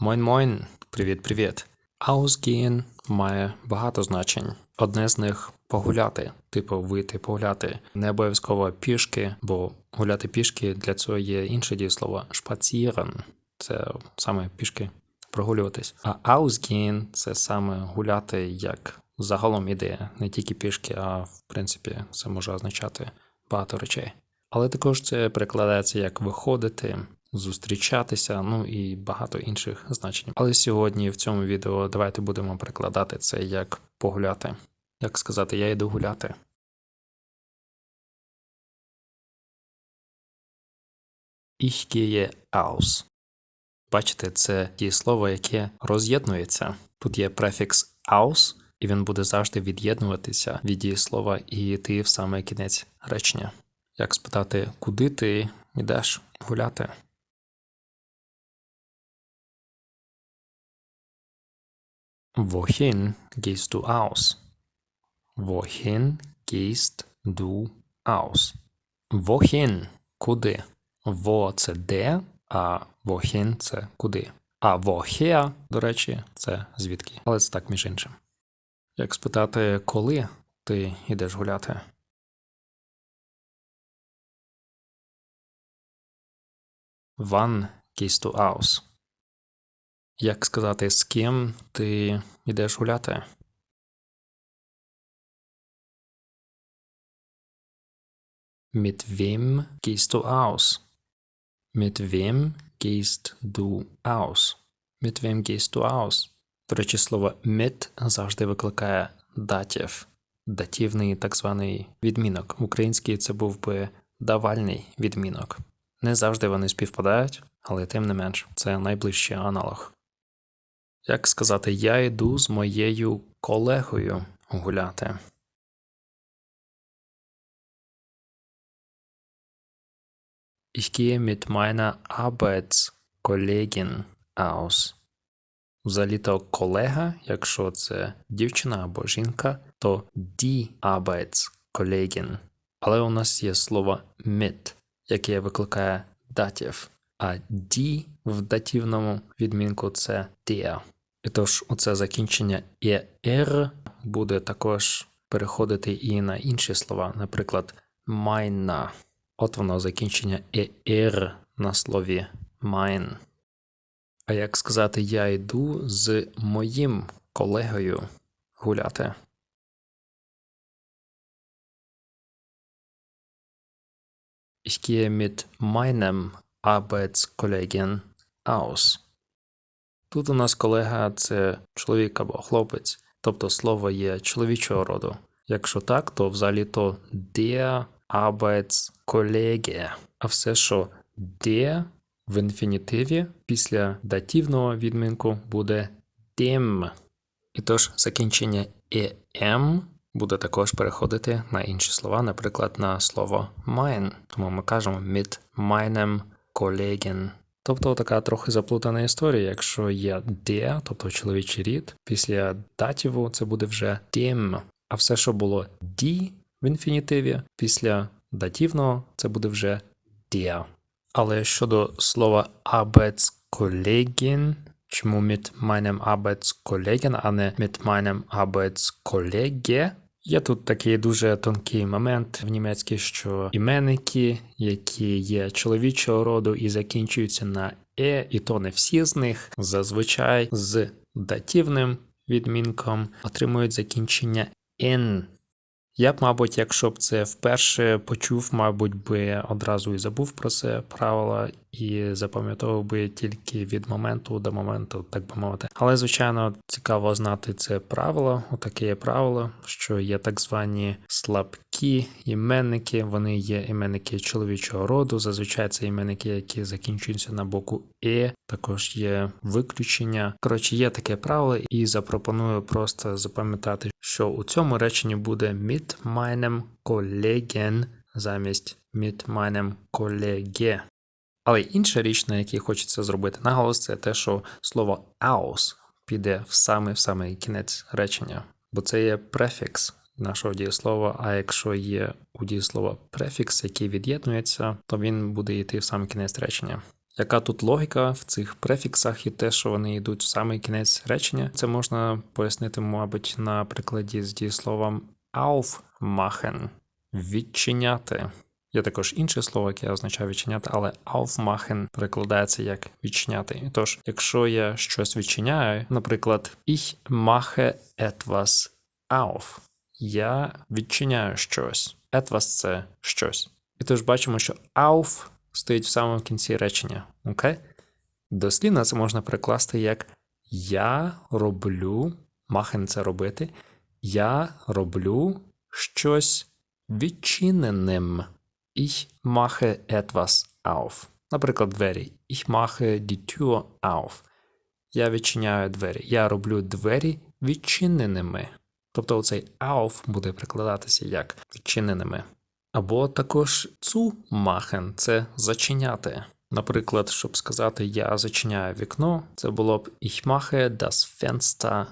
Moin-moin, привіт-привіт. Ausgehen має багато значень. Одне з них погуляти, типу вийти погуляти. Не обов'язково пішки, бо гуляти пішки для цього є інше дієслово spazieren. Це саме пішки прогулюватись. А ausgehen – це саме гуляти як загалом ідея, не тільки пішки, а в принципі це може означати багато речей. Але також це перекладається як виходити, зустрічатися, ну і багато інших значень. Але сьогодні в цьому відео давайте будемо перекладати це як погуляти. Як сказати, я йду гуляти. Ich gehe aus. Бачите, це дієслово, яке роз'єднується. Тут є префікс aus, і він буде завжди від'єднуватися від дієслова і йти в саме кінець речення. Як спитати, куди ти йдеш гуляти? Wohin gehst du aus? Wohin gehst du aus? Wohin – куди? Во це де, а wohin – це куди. А woher, до речі, це звідки. Але це так між іншим. Як спитати, коли ти йдеш гуляти? Wann gehst du aus? Як сказати, з ким ти йдеш гуляти? Mit wem gehst du aus? Mit wem gehst du aus? Mit wem gehst du aus? До речі, слово mit завжди викликає датів, датівний так званий відмінок. В українській це був би давальний відмінок. Не завжди вони співпадають, але тим не менш, це найближчий аналог. Як сказати, я йду з моєю колегою гуляти. Ich gehe mit meiner Arbeitskollegin aus. Взагалі-то колега, якщо це дівчина або жінка, то die Arbeitskollegin. Але у нас є слово mit, яке викликає датів. А die в дативному відмінку це der. І тож оце закінчення er буде також переходити і на інші слова, наприклад, майна. От воно закінчення er на слові mein. А як сказати, я йду з моїм колегою гуляти? Ich gehe mit meinem Arbeitskollegen aus. Тут у нас колега це чоловік або хлопець, тобто слово є чоловічого роду. Якщо так, то взагалі то der Arbeitskollege. А все, що der в інфінітиві після дативного відмінку буде dem. І тож закінчення em буде також переходити на інші слова, наприклад, на слово mein. Тому ми кажемо mit meinem Kollegen. Тобто така трохи заплутана історія. Якщо є der, тобто чоловічий рід, після датіву це буде вже dem. А все, що було die в інфінітиві, після дативного це буде вже der. Але щодо слова Arbeitskollegen, чому mit meinem Arbeitskollegen, а не mit meinem Arbeitskollege, Є тут такий дуже тонкий момент в німецькій, що іменники, які є чоловічого роду і закінчуються на е, і то не всі з них, зазвичай з дативним відмінком отримують закінчення n. Я б, мабуть, якщо б це вперше почув, мабуть, би одразу і забув про це правило і запам'ятовував би тільки від моменту до моменту, так би мовити. Але, звичайно, цікаво знати це правило. Отаке є правило, що є так звані слабкі іменники, вони є іменники чоловічого роду. Зазвичай це іменники, які закінчуються на боку е, також є виключення. Коротше, є таке правило, і запропоную просто запам'ятати, що у цьому реченні буде mit meinem Kollegen замість mit meinem Kollege. Але інша річ, на якій хочеться зробити наголос, це те, що слово aus піде в самий в самий кінець речення, бо це є префікс нашого дієслова. А якщо є у дієслова префікс, який від'єднується, то він буде йти в самий кінець речення. Яка тут логіка в цих префіксах і те, що вони йдуть в самий кінець речення, це можна пояснити, мабуть, на прикладі з дієсловом aufmachen – відчиняти. Є також інше слово, яке означає відчиняти, але aufmachen перекладається як відчиняти. Тож, якщо я щось відчиняю, наприклад, ich mache etwas auf. Я відчиняю щось. Etwas – це щось. І тож бачимо, що auf стоїть в самому кінці речення. Окей? Дослівно це можна перекласти як Я роблю, machen – це робити. Я роблю щось відчиненим. Ich mache etwas auf. Наприклад, двері. Ich mache die Tür auf. Я відчиняю двері. Я роблю двері відчиненими. Тобто оцей auf буде прикладатися як відчиненими. Або також zu machen – це зачиняти. Наприклад, щоб сказати я зачиняю вікно, це було б Ich mache das Fenster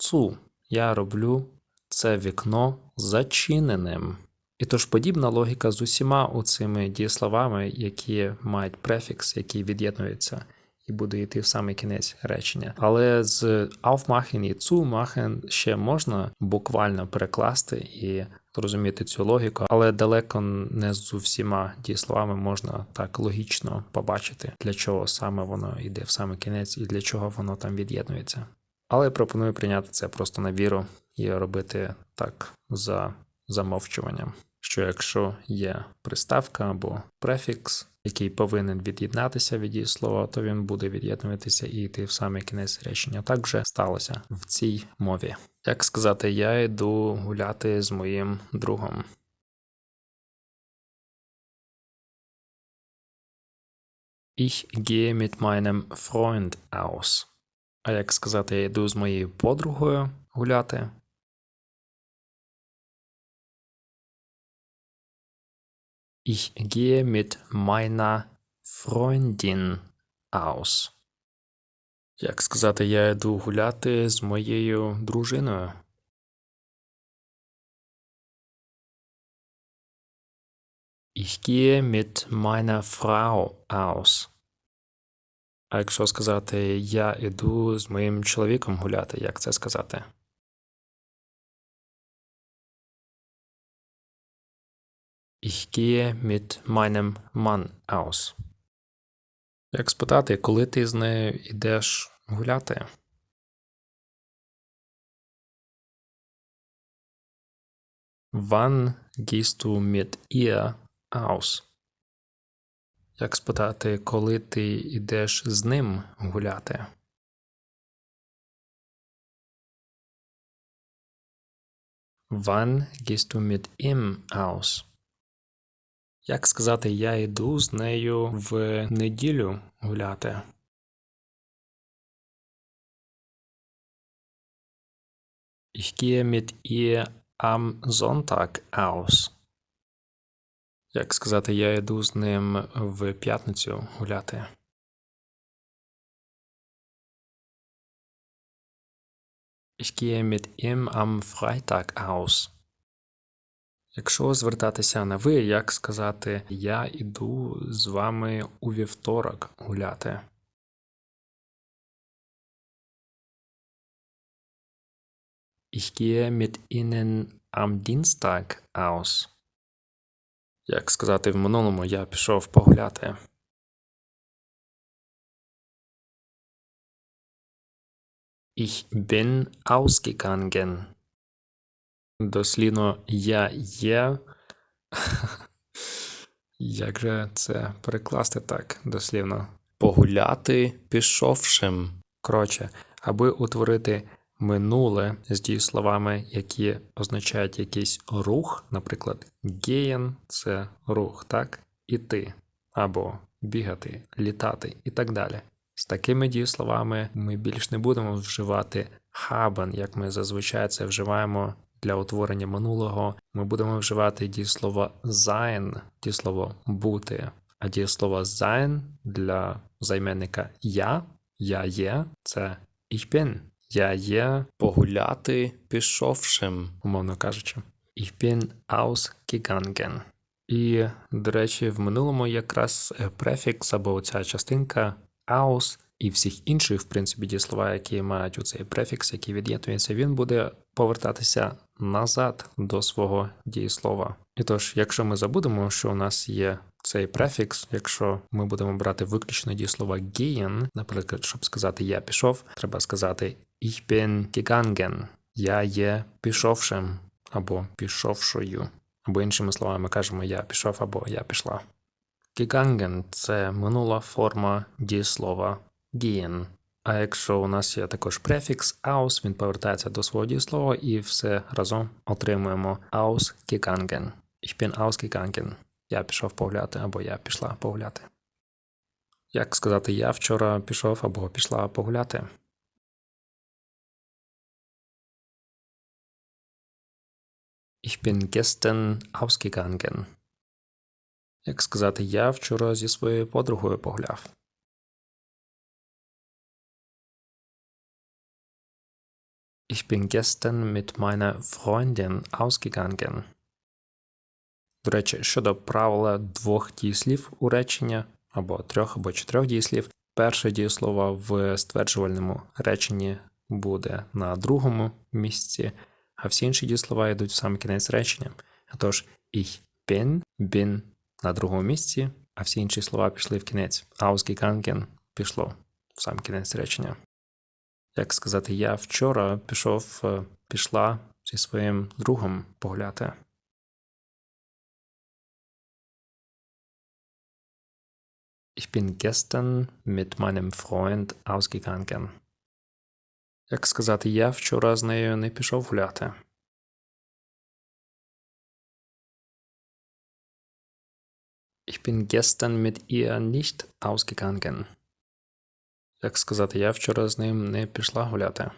zu. Я роблю це вікно зачиненим. І тож подібна логіка з усіма оцими дієсловами, які мають префікс, який від'єднується і буде йти в самий кінець речення. Але з aufmachen і zumachen ще можна буквально перекласти і зрозуміти цю логіку, але далеко не з усіма дієсловами можна так логічно побачити, для чого саме воно йде в самий кінець і для чого воно там від'єднується. Але пропоную прийняти це просто на віру і робити так за замовчуванням. Що якщо є приставка або префікс, який повинен від'єднатися від дієслова, то він буде від'єднуватися і йти в самий кінець речення. Так вже сталося в цій мові. Як сказати, я йду гуляти з моїм другом. Ich gehe mit meinem Freund aus. А як сказати, я йду з моєю подругою гуляти? Ich gehe mit meiner Freundin aus. Як сказати, я йду гуляти з моєю дружиною? Ich gehe mit meiner Frau aus. А якщо сказати я йду з моїм чоловіком гуляти, як це сказати? Ich gehe mit meinem Mann aus. Як спитати, коли ти з нею йдеш гуляти? Wann gehst du mit ihr aus? Як спитати, коли ти йдеш з ним гуляти? Wann gehst du mit ihm aus? Як сказати, я йду з нею в неділю гуляти? Ich gehe mit ihr am Sonntag aus. Як сказати, я йду з ним в п'ятницю гуляти? Ich gehe mit ihm am Freitag aus. Якщо звертатися на ви, як сказати Я іду з вами у вівторок гуляти? Ich gehe mit Ihnen am Dienstag aus. Як сказати в минулому я пішов погуляти? Ich bin ausgegangen. Дослідно я є. Як же це перекласти так дослівно? Погуляти пішовшим. Коротше, аби утворити минуле з дієсловами, які означають якийсь рух, наприклад, геєн це рух, так? Іти, або бігати, літати і так далі. З такими дієсловами ми більш не будемо вживати haben, як ми зазвичай це вживаємо для утворення минулого. Ми будемо вживати дієслово sein, дієслово бути, а дієслово sein для займенника я, я є, це ich bin. Я є погуляти пішовшим, умовно кажучи. Ich bin ausgegangen. І, до речі, в минулому якраз префікс або ця частинка aus і всіх інших, в принципі, дієслова, які мають у цей префікс, який від'єднується, він буде повертатися назад до свого дієслова. І тож, якщо ми забудемо, що у нас є цей префікс, якщо ми будемо брати виключно дієслова gehen, наприклад, щоб сказати я пішов, треба сказати ich bin gegangen, я є пішовшим або пішовшою. Або іншими словами кажемо я пішов або я пішла. Gegangen – це минула форма дієслова gehen. А якщо у нас є також префікс aus, він повертається до свого дієслова і все разом отримуємо ausgegangen. Ich bin ausgegangen. Я пішов погуляти або я пішла погуляти. Як сказати я вчора пішов або пішла погуляти? Ich bin gestern ausgegangen. Як сказати я вчора зі своєю подругою погуляв? Ich bin gestern mit meiner Freundin ausgegangen. До речі, щодо правила двох дієслів у речення, або трьох, або чотирьох дієслів, перше дієслово в стверджувальному реченні буде на другому місці, а всі інші дієслова йдуть в сам кінець речення. Тож, ich bin, bin на другому місці, а всі інші слова пішли в кінець. Ausgegangen пішло в сам кінець речення. Як сказати, я вчора пішов, е, пішла зі своїм другом погуляти. Ich bin gestern mit meinem Freund ausgegangen. Як сказати, я вчора з нею не пішов гуляти. Ich bin gestern mit ihr nicht ausgegangen. Як сказати, я вчора з ним не пішла гуляти.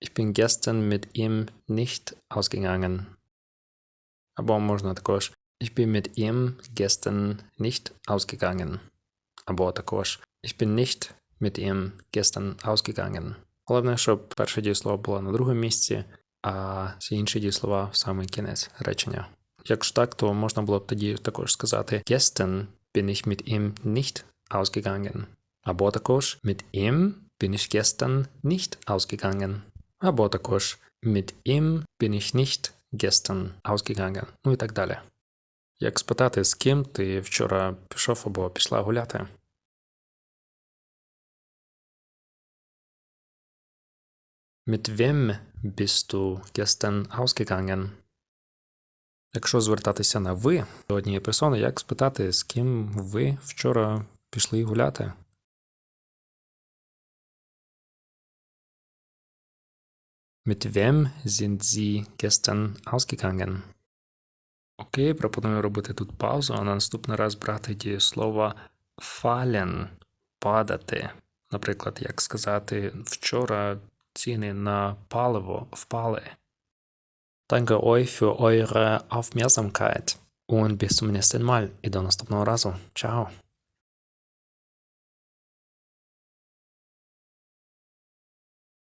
Ich bin gestern mit ihm nicht ausgegangen. Або можна також Ich bin mit ihm gestern nicht ausgegangen. Або також Ich bin nicht mit ihm gestern ausgegangen. Головне, щоб перше дієслово було на другому місці, а всі інші дієслова в самий кінець речення. Якщо так, то можна було б тоді також сказати Gestern bin ich mit ihm nicht ausgegangen. Або також mit ihm bin ich gestern nicht ausgegangen. Або також mit ihm bin ich nicht gestern ausgegangen. Ну і так далі. Як спитати, з ким ти вчора пішов або пішла гуляти? Mit wem bist du gestern ausgegangen? Якщо звертатися на ви до однієї персони, як спитати, з ким ви вчора пішли гуляти? Mit wem sind Sie gestern ausgegangen? Окей, пропоную робити тут паузу, а на наступний раз брати дієслово fallen – падати. Наприклад, як сказати, вчора ціни на паливо впали. Danke euch für eure Aufmerksamkeit und bis zum nächsten Mal. I do następną. Ciao.